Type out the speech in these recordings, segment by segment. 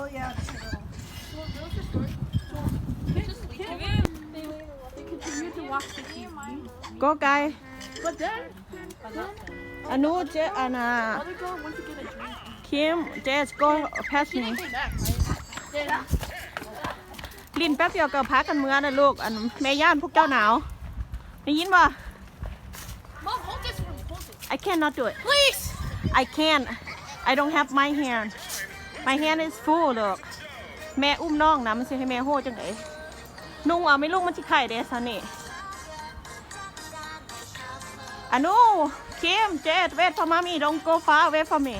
Oh yeah. Well, those are short. So, just leave it. They, they continue to walk the keys. ก็ไกล But then, อนุเจอันน่ะ other girl went to get a drink. คิมเจสก็ pass She me didn't say that, right? Yeah. ลินแป๊บเดียวก็พักกันเมื่อนะลูก อันแม่ย่านพวกเจ้าหนาวได้ยินบ่ Mom, hold this for me. Hold it. I cannot do it Please. I can't I don't have my hand My hand is full ดอกแม่อุ้มน้องนะมันสิให้แม่โหจังไดนุ่งเอาไม่ลูกมันสิไข่เด้ซะนี่อนุคิมเจดเวทพมามีดงโกฟ้าเวทพมี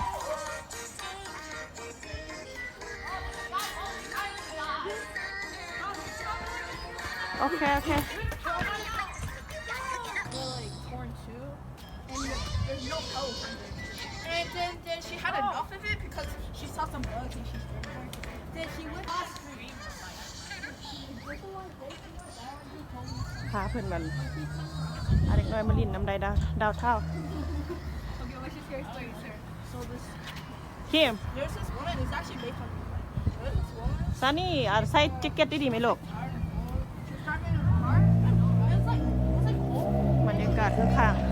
โอเค โอเค Like corn soup, and there's no hope. And then, then she had enough of it because she saw some bugs and she started Then she went off screaming. พาเพื่อนมันอะเด็กน้อยมาลินน้ำใดดาวดาวเท่า Okay, let's just hear a story, sir. So this, คิม there's this woman. It's actually made from. There's this woman. ซานี่อะใส่แจ็คเก็ตดีๆไหมลูก I don't know. She was driving in her car. I know. It was like, it was like cold. บรรยากาศคือข้าง It's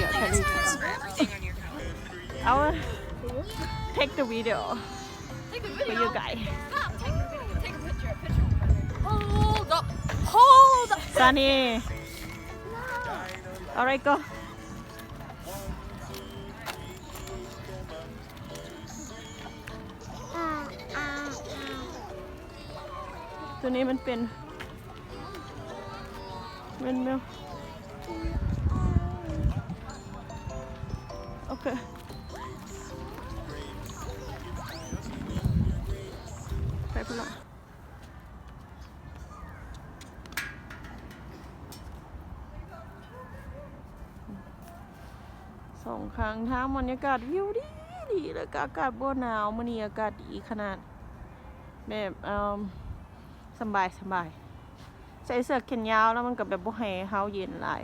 your calendar. เอา take the video take a for video. you guys Stop. Take a video. Take a picture. A picture. Hold up. Hold up. ซานี่ alright go ตัวนี้มั นเป็นเป็นเมโอเคไปพละสองครั้งทางบรรยากาศวิวดีดีแล้วก็อากาศบ่หนาวมื้อนี้อากาศดีขนาด แบบเอ่อสบายสบาย ใส่เสื้อแขนยาวแล้วมันก็แบบบ่ให้เฮาเย็นหลาย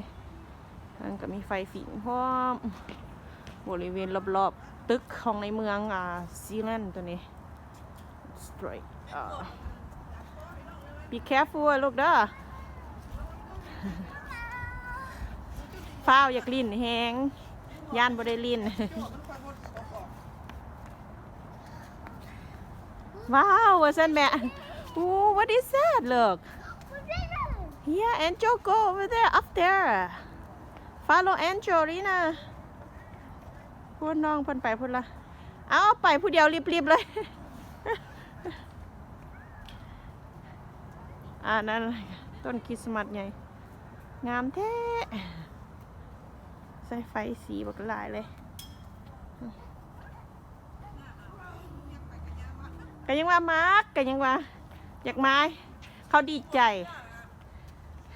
มันก็มีไฟฝิ่งพร้อมบริเวณรอบๆ ตึกของในเมืองอ่าซีแลนด์ตัวนี้ straight อ่า be careful ลูกเด้อฟ้าวอยากลิ้นแฮงย่านบ่ได้ลิ้น ว้าวว่าสันแม่โอ้ what is that look yeah Angel go over there up there follow Angel นี่นะพูดน้องพิ่นไปพูดละ เอาไปผู้เดียวรีบๆเลย อ่านั่นต้นคริสต์มาสใหญ่งามแท้ ใส่ไฟสีบักหลายเลยก็ยังว่ามาร์กก็ยังว่า อยากมาเขาดีใจ